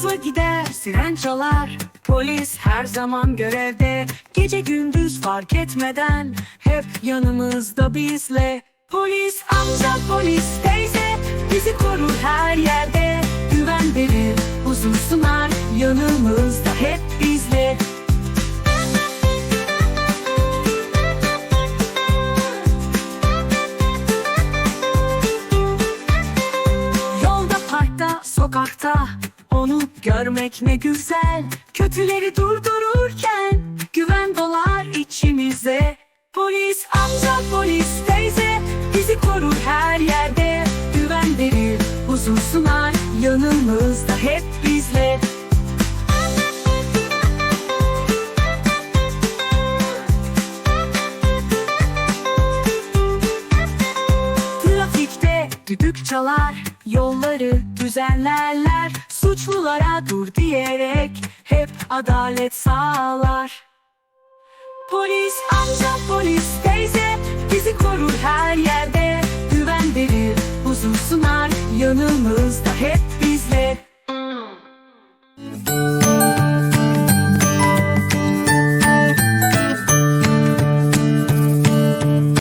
hızla gider siren çalar. Polis her zaman görevde. Gece gündüz fark etmeden Hep yanımızda bizle. Polis amca polis teyze Bizi korur her yerde. Güven verir huzur Yanımızda hep görmek ne güzel Kötüleri durdururken Güven dolar içimize. Polis amca, polis teyze Bizi korur her yerde. Güven verir, huzur Yanımızda hep bizle düdük çalar, yolları düzenlerler Suçlulara dur diyerek hep adalet sağlar. Polis amca polis teyze bizi korur her yerde. Güven verir, huzur yanımızda hep